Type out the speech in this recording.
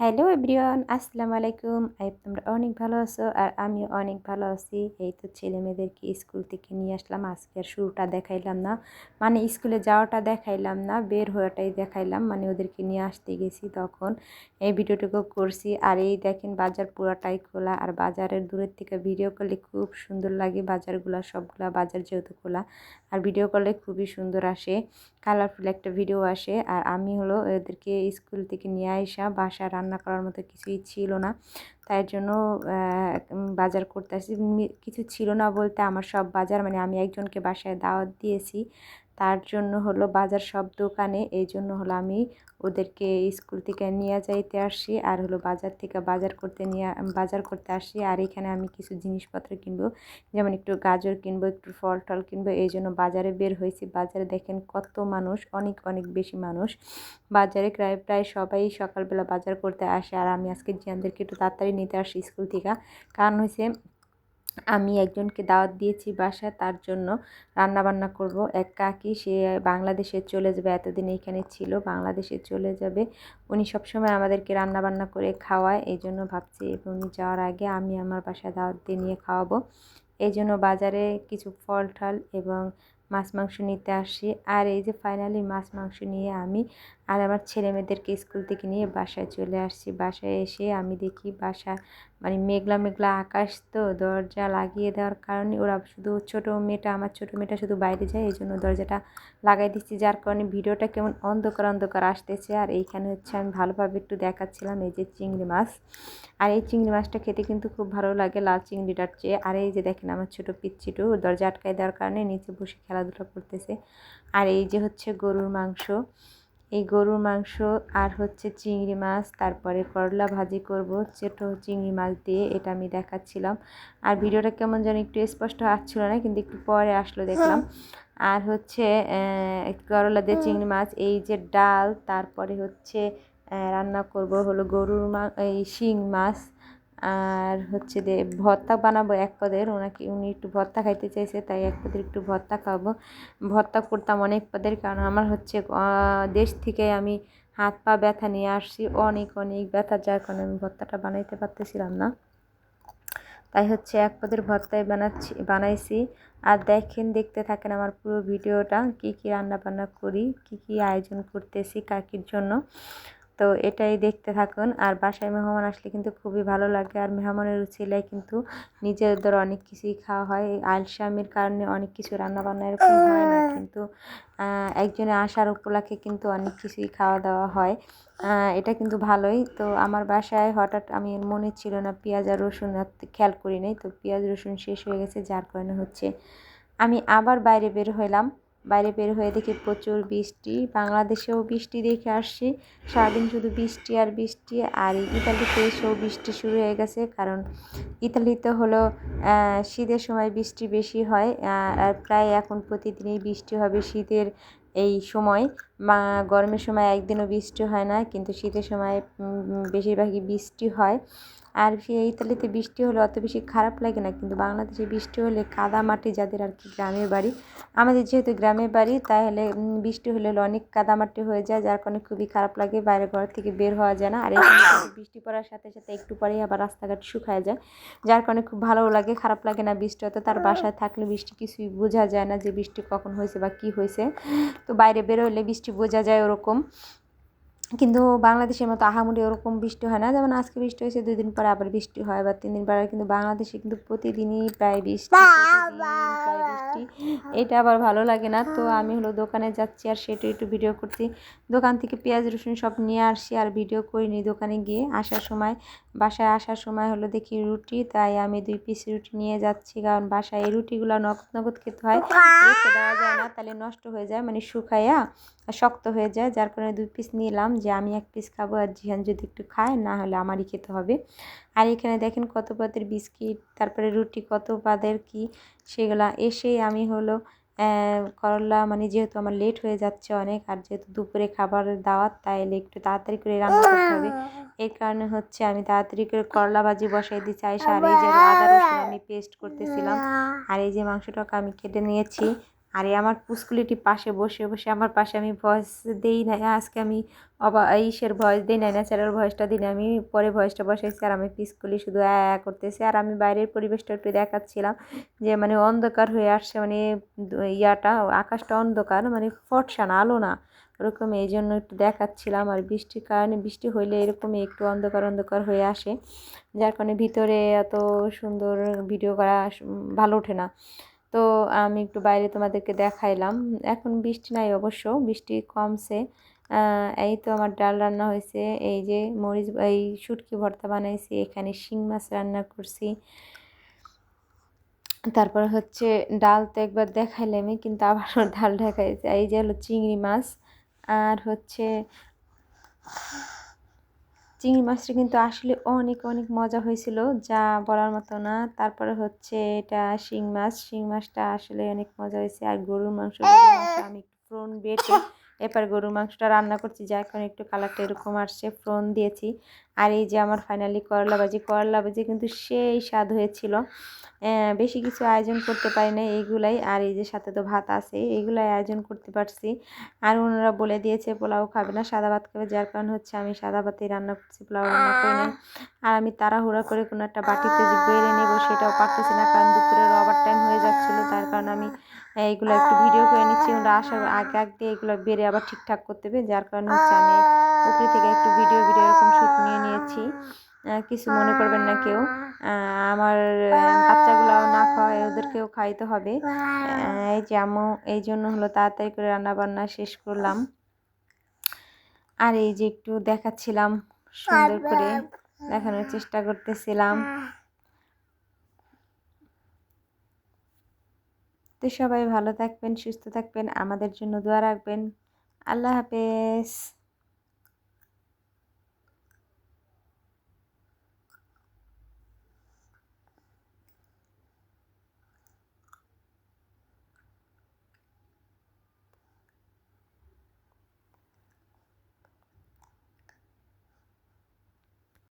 Hello everyone, আসসালামু আলাইকুম। I তোমরা অনেক ভালো আছো আর আমিও অনেক ভালো আছি। এই তো ছেলে মেয়েদেরকে স্কুল থেকে নিয়ে আসলাম। আজকে আর শুরুটা দেখাইলাম না। মানে স্কুলে যাওয়াটা দেখাইলাম না, বের হওয়াটাই দেখাইলাম। মানে ওদেরকে নিয়ে আসতে গেছি তখন। এই ভিডিওটুকু করছি। আর এই দেখেন বাজার পুরাটাই খোলা। আর বাজারের দূরের থেকে ভিডিও করলে খুব সুন্দর লাগে। বাজারগুলো সবগুলা বাজার যেহেতু খোলা। আর ভিডিও করলে খুবই সুন্দর আসে। কালারফুল একটা ভিডিও আসে। আর আমি হলো ওদেরকে স্কুল থেকে নিয়ে আসা বাসা রান্না করার মতো কিছুই ছিল না। তাই জন্য বাজার করতে আসি। কিছু ছিল না বলতে আমার সব বাজার মানে আমি একজনকে বাসায় দাওয়াত দিয়েছি। তার জন্য হলো বাজার সব দোকানে, এই জন্য হলো আমি ওদেরকে স্কুল থেকে নিয়ে যাইতে আসি আর হলো বাজার থেকে বাজার করতে নিয়ে, বাজার করতে আসি। আর এখানে আমি কিছু জিনিসপত্র কিনবো, যেমন একটু গাজর কিনবো, একটু ফল টল কিনবো, এই জন্য বাজারে বের হয়েছি। বাজারে দেখেন কত মানুষ, অনেক অনেক বেশি মানুষ। বাজারে প্রায় প্রায় সবাই সকালবেলা বাজার করতে আসে। আর আমি আজকে জিয়ানদেরকে একটু তাড়াতাড়ি নিতে আসি স্কুল থেকে। কারণ হয়েছে আমি একজনকে দাওয়াত দিয়েছি বাসায়, তার জন্য রান্না বান্না করব। এক কাকি, সে বাংলাদেশে চলে যাবে, এতদিন এখানে ছিল, বাংলাদেশে চলে যাবে। উনি সবসময় আমাদেরকে রান্না বান্না করে খাওয়ায় এই জন্য ভাবছি উনি যাওয়ার আগে আমি আমার বাসায় দাওয়াত দিয়ে নিয়ে খাওয়াবো। এই জন্য বাজারে কিছু ফল ঠাল এবং মাছ মাংস নিতে আসি। আর এই যে ফাইনালি মাছ মাংস নিয়ে আমি আর আমার ছেলে মেয়েদেরকে স্কুল থেকে নিয়ে বাসায় চলে আসছি। বাসায় এসে আমি দেখি বাসা মানে মেঘলা মেঘলা আকাশ তো, দরজা লাগিয়ে দেওয়ার কারণে ওরা শুধু ছোট মেয়েটা, আমার ছোট মেয়েটা শুধু বাইরে যায়, এই জন্য দরজাটা লাগাই দিচ্ছি, যার কারণে ভিডিওটা কেমন অন্ধকার অন্ধকার আসতেছে। আর এইখানে হচ্ছে আমি ভালোভাবে একটু দেখাচ্ছিলাম এই যে চিংড়ি মাছ। আর এই চিংড়ি মাছটা খেতে কিন্তু খুব ভালো লাগে লাল চিংড়িটার চেয়ে। আর এই যে দেখেন আমার ছোটো পিচ্ছিটু দরজা আটকায় দেওয়ার কারণে নিচে বসে খেলাধুলা করতেছে। আর এই যে হচ্ছে গরুর মাংস। এই গরুর মাংস আর হচ্ছে চিংড়ি মাছ, তারপরে করলা ভাজি করব, ছোটো চিংড়ি মাছ দিয়ে, এটা আমি দেখাচ্ছিলাম। আর ভিডিওটা কেমন যেন একটু স্পষ্ট আসছিল না, কিন্তু একটু পরে আসলো দেখলাম। আর হচ্ছে করলা দিয়ে চিংড়ি মাছ, এই যে ডাল, তারপরে হচ্ছে রান্না করব হলো গরুর মা, এই শিং মাছ আর হচ্ছে যে ভর্তা বানাবো এক পদের। ওনাকে, উনি একটু ভর্তা খাইতে চাইছে, তাই এক পদের একটু ভর্তা খাব ভর্তা করতাম অনেক পদের, কারণ আমার হচ্ছে দেশ থেকে আমি হাত পা ব্যথা নিয়ে আসছি। অনেক অনেক ব্যথা, যার কারণে আমি ভর্তাটা বানাইতে পারতেছিলাম না। তাই হচ্ছে এক পদের ভর্তায় বানাচ্ছি, বানাইছি। আর দেখেন, দেখতে থাকেন আমার পুরো ভিডিওটা, কি কি রান্না বান্না করি, কি কি আয়োজন করতেছি, কাকির জন্য। তো এটাই দেখতে থাকুন। আর বাসায় মেহমান আসলে কিন্তু খুবই ভালো লাগে। আর মেহমানের উচিলায় কিন্তু নিজেদের অনেক কিছুই খাওয়া হয়। আলসামির কারণে অনেক কিছু রান্নাবান্না এরকম হয় না। কিন্তু একজনে আসার উপলক্ষে কিন্তু অনেক কিছুই খাওয়া দাওয়া হয়। এটা কিন্তু ভালোই। তো আমার বাসায় হঠাৎ আমি, মনে ছিল না পেঁয়াজ আর রসুন খেয়াল করি নাই। তো পেঁয়াজ রসুন শেষ হয়ে গেছে, যার কারণে হচ্ছে আমি আবার বাইরে বের হইলাম। বাইরে বের হয়ে দেখি প্রচুর বৃষ্টি, বাংলাদেশেও বৃষ্টি দেখে আসছি। সারাদিন শুধু বৃষ্টি আর বৃষ্টি, আর ইতালিতে এসেও বৃষ্টি শুরু হয়ে গেছে, কারণ ইতালিতে হলো শীতের সময় বৃষ্টি বেশি হয় আর প্রায় এখন প্রতিদিনই বৃষ্টি হবে শীতের এই সময়। বা গরমের সময় একদিনও বৃষ্টি হয় না, কিন্তু শীতের সময় বেশিরভাগই বৃষ্টি হয়। আর ইতালিতে বৃষ্টি হলে অত বেশি খারাপ লাগে না, কিন্তু বাংলাদেশে বৃষ্টি হলে কাদা মাটি যাদের আর কি গ্রামের বাড়ি। আমাদের যেহেতু গ্রামের বাড়ি, তাহলে বৃষ্টি হলে অনেক কাদা মাটি হয়ে যায়, যার কারণে খুবই খারাপ লাগে, বাইরে ঘর থেকে বের হওয়া যায় না। আর বৃষ্টি পড়ার সাথে সাথে একটু পরেই আবার রাস্তাঘাট শুকায় যায়, যার কারণে খুব ভালো লাগে, খারাপ লাগে না বৃষ্টি। হতে তার বাসায় থাকলে বৃষ্টি কিছুই বোঝা যায় না যে বৃষ্টি কখন হয়েছে বা কী হয়েছে। তো বাইরে বেরোলে বৃষ্টি বোঝা যায় ওরকম। কিন্তু বাংলাদেশের মতো আহামরি ওরকম বৃষ্টি হয় না। যেমন আজকে বৃষ্টি হয়েছে দুই দিন পরে আবার বৃষ্টি হয় বা তিন দিন পরে কিন্তু বাংলাদেশে কিন্তু প্রতিদিনই প্রায় বৃষ্টি বৃষ্টি। এটা আবার ভালো লাগে না। তো আমি হলো দোকানে যাচ্ছি আর সেটা একটু ভিডিও করছি। দোকান থেকে পেঁয়াজ রসুন সব নিয়ে আসছি আর ভিডিও করিনি দোকানে গিয়ে। আসার সময় বাসায় আসার সময় হলো দেখি রুটি তাই আমি দুই পিস রুটি নিয়ে যাচ্ছি। কারণ বাসায় এই রুটিগুলো নগদ নগদ খেতে হয়। রেখে দেওয়া যায় না তাহলে নষ্ট হয়ে যায়। মানে শুকাইয়া শক্ত হয়ে যায়। যার কারণে দুই পিস নিলাম যে আমি এক পিস খাব আর জিহান যদি একটু খায়, না হলে আমারই খেতে হবে। আর এখানে দেখেন কত পাতের বিস্কিট, তারপরে রুটি, কত পাদের কি, সেগুলা। এসেই আমি হলো করলা মানে যেহেতু আমার লেট হয়ে যাচ্ছে অনেক, আর যেহেতু দুপুরে খাবারের দাওয়াত, তাইলে একটু তাড়াতাড়ি করে রান্না করতে হবে। এই কারণে হচ্ছে আমি তাড়াতাড়ি করে করলা ভাজি বসাই দিচ্ছি আর এই যে আদা রসুন আমি পেস্ট করতেছিলাম। আর এই যে মাংসটাকে আমি কেটে নিয়েছি। আর আমার পুস্কুলিটি পাশে বসে বসে আমার পাশে আমি ভয়েস দেই না আজকে আমি অবা, ইসের ভয়েস দিই না ন্যাচারাল ভয়েসটা দিই না আমি পরে ভয়েসটা বসাইছি আর আমি পিসকুলি শুধু অ্যা করতেছি। আর আমি বাইরের পরিবেশটা একটু দেখাচ্ছিলাম যে মানে অন্ধকার হয়ে আসছে মানে ইয়াটা, আকাশটা অন্ধকার মানে ফটসা না, আলো না, ওরকম, এই জন্য একটু দেখাচ্ছিলাম। আর বৃষ্টির কারণে, বৃষ্টি হইলে এরকমই একটু অন্ধকার অন্ধকার হয়ে আসে, যার কারণে ভিতরে এত সুন্দর ভিডিও করা ভালো ওঠে না। তো আমি একটু বাইরে তোমাদেরকে দেখাইলাম। এখন বৃষ্টি নাই অবশ্য, বৃষ্টি কমছে। এই তো আমার ডাল রান্না হয়েছে, এই যে মরিচ, এই শুটকি ভর্তা বানাইছি, এখানে শিং মাছ রান্না করছি। তারপর হচ্ছে ডাল তো একবার দেখাইলামই, কিন্তু আবারও ডাল দেখাইছে, এই যে হলো চিংড়ি মাছ, আর হচ্ছে চিংড়ি মাছটা কিন্তু আসলে অনেক অনেক মজা হয়েছিল, যা বলার মতো না। তারপরে হচ্ছে এটা শিং মাছ। শিং মাছটা আসলে অনেক মজা হয়েছে। আর গরুর মাংস আমি ফ্রন বেটে এরপর গরুর মাংসটা রান্না করছি যা এখন একটু কালারটা এরকম আসছে ফ্রন দিয়েছি। আর এই যে আমার ফাইনালি করলা ভাজি করলা ভাজি কিন্তু সেই স্বাদ হয়েছিল। বেশি কিছু আয়োজন করতে পারি না এইগুলাই, আর এই যে সাথে তো ভাত আছে, এইগুলাই আয়োজন করতে পারছি। আর ওনারা বলে দিয়েছে, পোলাও খাবে না, সাদা ভাত খাবে, যার কারণ হচ্ছে আমি সাদা ভাতেই রান্না করছি, পোলাও রান্না করে নিই। আর আমি তাড়াহুড়া করে কোনো একটা বাটিতে যে বেড়ে নেব সেটাও পারতেছি না, কারণ দুপুরের ওভার টাইম হয়ে কারণে আমি এইগুলো একটু ভিডিও করে নিচ্ছি। ওরা আসার আগে আগে এগুলো বেড়ে আবার ঠিকঠাক করতে হবে। যার কারণে হচ্ছে আমি উপরে থেকে একটু ভিডিও ভিডিও এরকম শ্যুট নিয়ে নিয়েছি। কিছু মনে করবেন না কেউ। আমার বাচ্চাগুলাও না খাওয়ায় ওদেরকেও খাইতে হবে। এই যে আমু এই জন্য হলো তাড়াতাড়ি করে রান্না বান্না শেষ করলাম। আর এই যে একটু দেখাচ্ছিলাম সুন্দর করে দেখানোর চেষ্টা করতেছিলাম। তো সবাই ভালো থাকবেন সুস্থ থাকবেন আমাদের জন্য দোয়া রাখবেন। আল্লাহ হাফেজ।